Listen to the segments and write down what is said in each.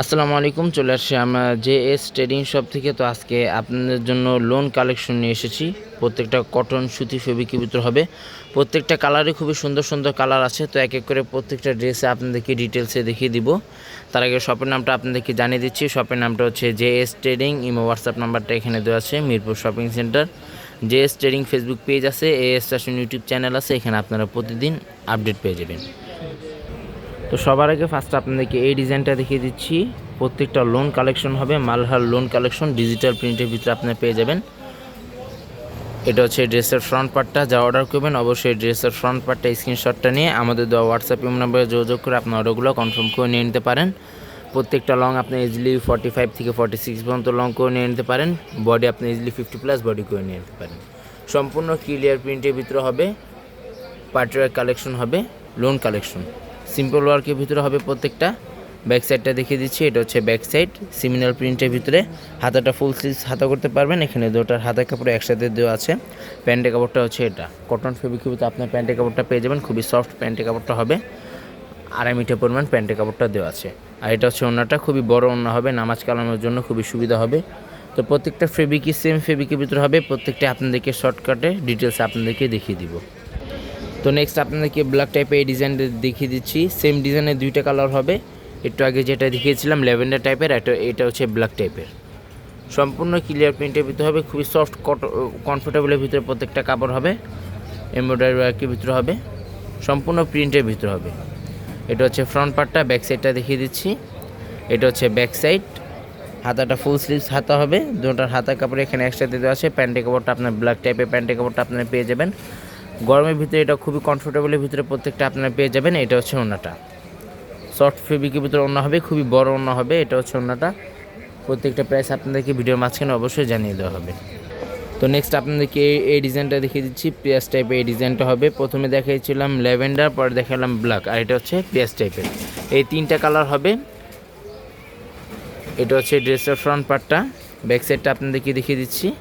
আসসালামু আলাইকুম, চলে আসছি আমরা জে এস ট্রেডিং শপ থেকে। তো আজকে আপনাদের জন্য লোন কালেকশন নিয়ে এসেছি। প্রত্যেকটা কটন সুতি ফেব্রিকের ভিতর হবে। প্রত্যেকটা কালারে খুবই সুন্দর সুন্দর কালার আছে। তো এক এক করে প্রত্যেকটা ড্রেসে আপনাদেরকে ডিটেলসে দেখিয়ে দিব। তার আগে শপের নামটা আপনাদেরকে জানিয়ে দিচ্ছি। শপের নামটা হচ্ছে J S trading imo WhatsApp নাম্বারটা এখানে দেওয়া আছে, Mirpur shopping centre J S trading Facebook page আছে, A S fashion YouTube channel আছে, এখানে আপনারা প্রতিদিন আপডেট পেয়ে যাবেন। তো সবার আগে ফার্স্ট আপনাদেরকে এই ডিজাইনটা দেখিয়ে দিচ্ছি। প্রত্যেকটা লোন কালেকশন হবে, মালহার লোন কালেকশন ডিজিটাল প্রিন্টের ভিতরে আপনারা পেয়ে যাবেন। এটা হচ্ছে ড্রেসের ফ্রন্ট পার্টটা যা অর্ডার করবেন, অবশ্যই ড্রেসের ফ্রন্ট পার্টটা স্ক্রিনশটটা নিয়ে আমাদের দেওয়া হোয়াটসঅ্যাপ নাম্বারে যোগাযোগ করে আপনার অর্ডারগুলো কনফার্ম করে নিয়ে নিতে পারেন। প্রত্যেকটা লং আপনি ইজিলি ফর্টি ফাইভ থেকে ফর্টি সিক্স পর্যন্ত লং করে নিয়ে নিতে পারেন। বডি আপনি ইজিলি ফিফটি প্লাস বডি করে নিয়ে নিতে পারেন। সম্পূর্ণ ক্লিয়ার প্রিন্টের ভিতরে হবে পার্টিওয়ার কালেকশন হবে লোন কালেকশন সিম্পল ওয়ার্কের ভিতরে হবে প্রত্যেকটা। ব্যাক সাইডটা দেখিয়ে দিচ্ছি, এটা হচ্ছে ব্যাক সাইড সিমিনাল প্রিন্টের ভিতরে। হাতাটা ফুল স্লিভস হাতা করতে পারবেন, এখানে দুটার হাতা কাপড় একসাথে দেওয়া আছে। প্যান্টের কাপড়টা হচ্ছে এটা। কটন ফেব্রিকের ভিতরে আপনার প্যান্টের কাপড়টা পেয়ে যাবেন, খুবই সফট প্যান্টের কাপড়টা হবে। আড়াই মিটার পরিমাণ প্যান্টের কাপড়টা দেওয়া আছে। আর এটা হচ্ছে ওনাটা খুবই বড় ওনা হবে, নামাজ কালামের জন্য খুবই সুবিধা হবে। তো প্রত্যেকটা ফেব্রিকই সেম ফেব্রিকের ভিতরে হবে, প্রত্যেকটা আপনাদেরকে শর্টকাটে ডিটেলস আপনাদেরকে দেখিয়ে দিব। তো নেক্সট আপনাদেরকে ব্ল্যাক টাইপের এই ডিজাইনটা দেখিয়ে দিচ্ছি। সেম ডিজাইনের দুইটা কালার হবে। একটু আগে যেটা দেখিয়েছিলাম ল্যাভেন্ডার টাইপের এটা এটা হচ্ছে ব্ল্যাক টাইপের সম্পূর্ণ ক্লিয়ার প্রিন্টের ভিতরে হবে, খুবই সফট কট কমফোর্টেবলের ভিতরে প্রত্যেকটা কাপড় হবে এমব্রয়ডারি ওয়ার্কের ভিতরে হবে, সম্পূর্ণ প্রিন্টের ভিতরে হবে। এটা হচ্ছে ফ্রন্ট পার্টটা ব্যাক সাইডটা দেখিয়ে দিচ্ছি। এটা হচ্ছে ব্যাক সাইড হাতাটা ফুল স্লিভস হাতা হবে। দুটার হাতা কাপড় এখানে একসাথে দেওয়া আছে। প্যান্টের কাপড়টা আপনার ব্ল্যাক টাইপের প্যান্টের কাপড়টা আপনারা পেয়ে যাবেন। গরমের ভিতরে এটা খুবই কমফোর্টেবলের ভিতরে প্রত্যেকটা আপনারা পেয়ে যাবেন, এটা হচ্ছে ওনাটা সফট ফেব্রিকের ভিতরে ওনা হবে, খুবই বড় ওনা হবে, এটা হচ্ছে ওনাটা প্রত্যেকটা প্রাইস আপনাদেরকে ভিডিওর মাঝখানে অবশ্যই জানিয়ে দেওয়া হবে। তো নেক্সট আপনাদেরকে এই- ডিজাইনটা দেখিয়ে দিচ্ছি পিয়াজ টাইপের এই ডিজাইনটা হবে। প্রথমে দেখিয়েছিলাম ল্যাভেন্ডার পরে দেখালাম ব্ল্যাক আর এটা হচ্ছে পিয়াজ টাইপের এই তিনটা কালার হবে। এটা হচ্ছে ড্রেসের ফ্রন্ট পার্টটা ব্যাক সাইডটা আপনাদেরকে দেখিয়ে দিচ্ছি।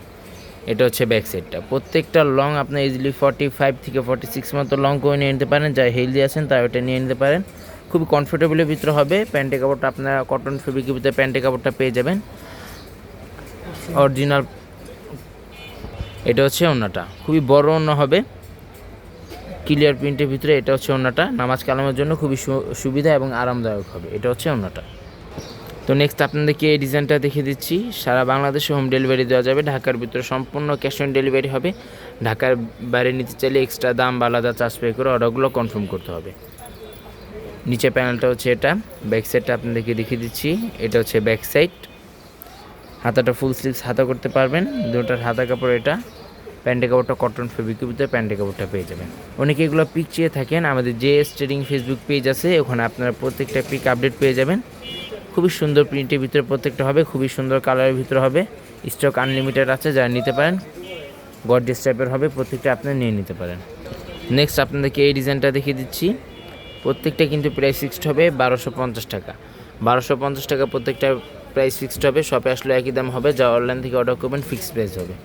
এটা হচ্ছে ব্যাক সাইডটা প্রত্যেকটা লং আপনি ইজিলি ফর্টি ফাইভ থেকে ফর্টি সিক্স মতো লং করে নিয়ে নিতে পারেন। যা হেলদি আছেন, তারা ওটা নিয়ে নিতে পারেন। খুবই কমফোর্টেবলের ভিতরে হবে। প্যান্টের কাপড়টা আপনারা কটন ফেব্রিকের ভিতরে প্যান্টের কাপড়টা পেয়ে যাবেন। অরিজিনাল এটা হচ্ছে ওনাটা খুবই বড় ওনা হবে। ক্লিয়ার প্রিন্টের ভিতরে এটা হচ্ছে ওনাটা নামাজ কালামের জন্য খুবই সুবিধা এবং আরামদায়ক হবে। এটা হচ্ছে ওনাটা তো নেক্সট আপনাদেরকে এই ডিজাইনটা দেখিয়ে দিচ্ছি। সারা বাংলাদেশে হোম ডেলিভারি দেওয়া যাবে। ঢাকার ভিতরে সম্পূর্ণ ক্যাশ অন ডেলিভারি হবে। ঢাকার বাইরে নিতে চাইলে এক্সট্রা দাম বা আলাদা চার্জ পে করে অর্ডারগুলো কনফার্ম করতে হবে। নিচে প্যানেলটা হচ্ছে এটা। ব্যাক সাইডটা আপনাদেরকে দেখিয়ে দিচ্ছি। এটা হচ্ছে ব্যাক সাইড হাতাটা ফুল স্লিভস হাতা করতে পারবেন। দুটার হাতা কাপড় এটা। প্যান্টের কাপড়টা কটন ফেব্রিকের ভিতরে প্যান্টের কাপড়টা পেয়ে যাবেন। অনেকে এগুলো পিক চেয়ে থাকেন। আমাদের যে এস ট্রেডিং ফেসবুক পেজ আছে। ওখানে আপনারা প্রত্যেকটা পিক আপডেট পেয়ে যাবেন। খুবই সুন্দর প্রিন্টের ভিতরে প্রত্যেকটা হবে, খুবই সুন্দর কালারের ভিতরে হবে। স্টক আনলিমিটেড আছে, যারা নিতে পারেন গডরেজ টাইপের হবে, প্রত্যেকটা আপনি নিয়ে নিতে পারেন। নেক্সট আপনাদেরকে এই ডিজাইনটা দেখিয়ে দিচ্ছি। প্রত্যেকটা কিন্তু প্রাইস ফিক্সড হবে বারোশো পঞ্চাশ টাকা। বারোশো পঞ্চাশ টাকা প্রত্যেকটা প্রাইস ফিক্সড হবে শপে আসলে একই দাম হবে, যা অনলাইন থেকে অর্ডার করবেন ফিক্সড প্রাইস হবে।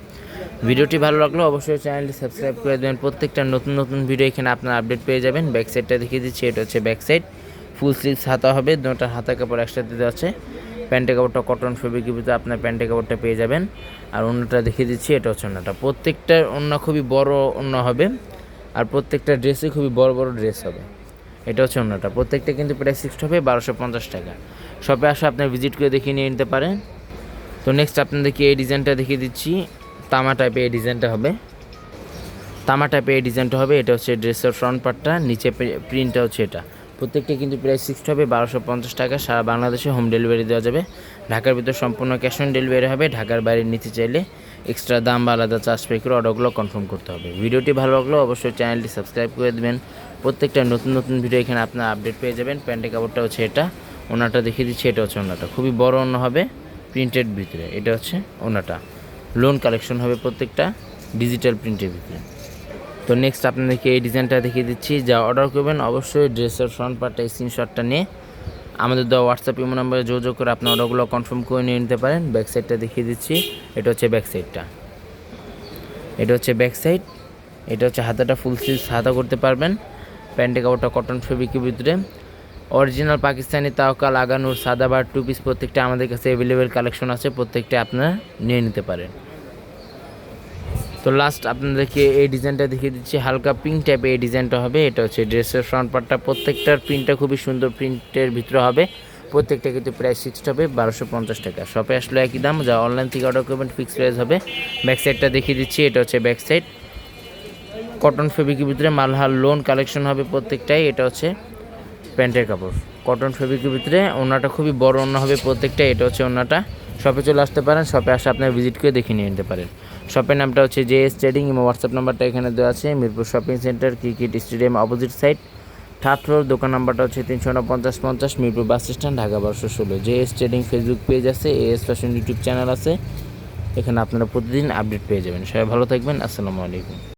ভিডিওটি ভালো লাগল অবশ্যই চ্যানেলটি সাবস্ক্রাইব করে দেবেন। প্রত্যেকটা নতুন নতুন ভিডিও এখানে আপনার আপডেট পেয়ে যাবেন। ব্যাক সাইডটা দেখিয়ে দিচ্ছি, এটা হচ্ছে ব্যাক সাইড ফুল স্লিভস হাতা হবে, দুটা হাতা কাপড় একসাথে দেওয়া আছে। প্যান্টের কাপড়টা কটন ফেব্রিকের ভিতরে আপনার প্যান্টের কাপড়টা পেয়ে যাবেন। আর অন্যটা দেখিয়ে দিচ্ছি, এটা হচ্ছে অন্যটা। প্রত্যেকটা অন্য খুবই বড় অন্য হবে, আর প্রত্যেকটা ড্রেসে খুবই বড় বড় ড্রেস হবে। এটা হচ্ছে অন্যটা। প্রত্যেকটা কিন্তু প্রায় ফিক্সড হবে বারোশো পঞ্চাশ টাকা। শপে আসে আপনার ভিজিট করে দেখিয়ে নিয়ে নিতে পারেন। তো নেক্সট আপনাদেরকে এই ডিজাইনটা দেখিয়ে দিচ্ছি। তামা টাইপের এই ডিজাইনটা হবে। তামা টাইপের এই ডিজাইনটা হবে, এটা হচ্ছে ড্রেসের ফ্রন্ট পার্টটা নিচে প্রিন্টটা হচ্ছে এটা। প্রত্যেকটা কিন্তু প্রাইস ফিক্সড হবে, বারোশো পঞ্চাশ টাকা। সারা বাংলাদেশে হোম ডেলিভারি দেওয়া যাবে। ঢাকার ভিতর সম্পূর্ণ ক্যাশ অন ডেলিভারি হবে। ঢাকার বাইরে নিতে চাইলে এক্সট্রা দাম বা আলাদা চার্জ পে করে অর্ডারগুলো কনফার্ম করতে হবে। ভিডিওটি ভালো লাগল অবশ্যই চ্যানেলটি সাবস্ক্রাইব করে দেবেন। প্রত্যেকটা নতুন নতুন ভিডিও এখানে আপনার আপডেট পেয়ে যাবেন। প্যান্টের কাপড়টা হচ্ছে এটা ওনাটা দেখিয়ে দিচ্ছি, এটা হচ্ছে ওনাটা খুবই বড় অন্য হবে প্রিন্টেড ভিতরে। এটা হচ্ছে ওনাটা লোন কালেকশন হবে প্রত্যেকটা ডিজিটাল প্রিন্টের ভিতরে। তো নেক্সট আপনাদেরকে এই ডিজাইনটা দেখিয়ে দিচ্ছি। যা অর্ডার করবেন, অবশ্যই ড্রেসের ফ্রন্ট পার্টটা স্ক্রিনশটটা নিয়ে আমাদের দেওয়া হোয়াটসঅ্যাপ ইমো নাম্বারে যোগাযোগ করে আপনার অর্ডারগুলো কনফার্ম করে নিয়ে নিতে পারেন। ব্যাক সাইডটা দেখিয়ে দিচ্ছি। এটা হচ্ছে ব্যাক সাইডটা এটা হচ্ছে ব্যাক সাইড এটা হচ্ছে হাতাটা ফুল স্লিভস হাতা করতে পারবেন। প্যান্টের কাপড়টা কটন ফেব্রিকের ভিতরে। অরিজিনাল পাকিস্তানি তাওকা লাগানোর সাদা বা টু পিস প্রত্যেকটা আমাদের কাছে অ্যাভেলেবেল কালেকশন আছে। প্রত্যেকটা আপনারা নিয়ে নিতে পারেন। তো লাস্ট আপনাদেরকে এই ডিজাইনটা দেখিয়ে দিচ্ছি। হালকা পিঙ্ক টাইপের এই ডিজাইনটা হবে। এটা হচ্ছে ড্রেসের ফ্রন্ট পার্টটা প্রত্যেকটার প্রিন্টটা খুবই সুন্দর প্রিন্টের ভিতরে হবে। প্রত্যেকটা কিন্তু প্রাইস ফিক্সড হবে, বারোশো পঞ্চাশ টাকা। শপে আসলে একই দাম, যা অনলাইন থেকে অর্ডার করবেন ফিক্স প্রাইস হবে। ব্যাক সাইডটা দেখিয়ে দিচ্ছি, এটা হচ্ছে ব্যাক সাইড কটন ফেব্রিকের ভিতরে মালহার লোন কালেকশন হবে প্রত্যেকটাই। এটা হচ্ছে প্যান্টের কাপড়। কটন ফেব্রিকের ভিতরে ওনাটা খুবই বড় ওনা হবে প্রত্যেকটা এটা হচ্ছে ওনাটা শপে চলে আসতে পারেন শপে আসে আপনার ভিজিট করে দেখে নিয়ে নিতে পারেন। শপের নামটা হচ্ছে জে এস ট্রেডিং এবং হোয়াটসঅ্যাপ নাম্বারটা এখানে দেওয়া আছে। Mirpur shopping centre cricket stadium opposite side third floor দোকান নাম্বারটা হচ্ছে তিনশো পঞ্চাশ পঞ্চাশ, মিরপুর বাস স্ট্যান্ড ঢাকা বারোশো ষোলো। J S trading Facebook page আছে A S fashion YouTube channel আছে। এখানে আপনারা প্রতিদিন আপডেট পেয়ে যাবেন। সবাই ভালো থাকবেন, আসসালামু আলাইকুম।